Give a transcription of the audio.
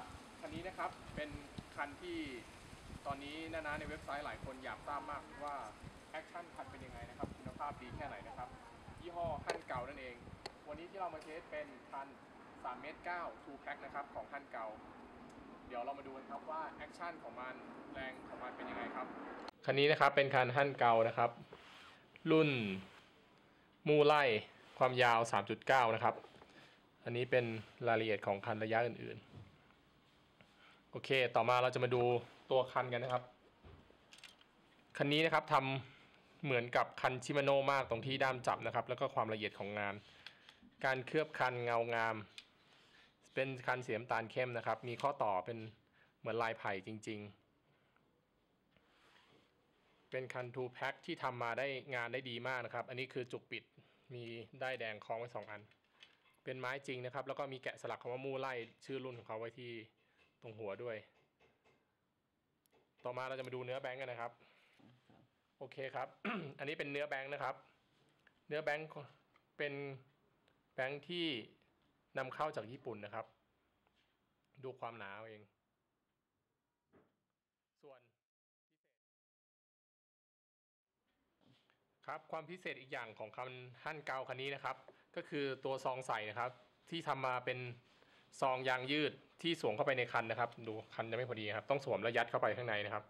ครับคันนี้นะครับเป็นคันที่ตอนนี้นานาในเว็บไซต์หลายคนอยากทราบมากว่าแอคชั่นคันเป็นยังไงนะครับคุณภาพดีแค่ไหนนะครับยี่ห้อฮั่นเก่านั่นเอง วันนี้ที่เรามาเทสเป็นคัน3เมตร9 2 pack นะครับของฮั่นเก่า เดี๋ยวเรามาดูกันครับว่าแอคชั่นของมันแรงของมันเป็นยังไงครับคันนี้นะครับเป็นคันฮั่นเก่านะครับ รุ่นมูไล่ความยาว 3.9 นะครับ อันนี้เป็นรายละเอียดของคันระยะอื่นๆ โอเค ต่อมาเราจะมาดูตัวคันกันนะครับ คันนี้นะครับทำเหมือนกับคันชิมาโน่มากตรงที่ด้ามจับนะครับ แล้วก็ความละเอียดของงาน การเคลือบคันเงางาม เป็นคันเสีน้ำตาลเข้มนะครับ มีข้อต่อเป็นเหมือนลายไผ่จริง ๆ เป็นคันทูแพ็คที่ทำมาได้งานได้ดีมากนะครับ อันนี้คือจุกปิด มีได้แดงคล้องไว้สองอัน เป็นไม้จริงนะครับ แล้วก็มีแกะสลักคำว่ามู่ไล่ชื่อรุ่นของเขาไว้ที่ ตรงหัวด้วย ต่อมาเราจะมาดูเนื้อแบงก์กันนะครับ โอเคครับ อันนี้เป็นเนื้อแบงค์นะครับ เนื้อแบงค์เป็นแบงค์ที่นำเข้าจากญี่ปุ่นนะครับ ดูความหนาเอง ส่วนพิเศษ ครับความพิเศษอีกอย่างของคันฮั่นเกาคันนี้นะครับ ก็คือตัวซองใส่นะครับ ที่ทำมาเป็น ซองยางยืดที่สวมเข้าไปในคันนะครับ ดูคันจะไม่พอดีครับ ต้องสวมแล้วยัดเข้าไปข้างในนะครับ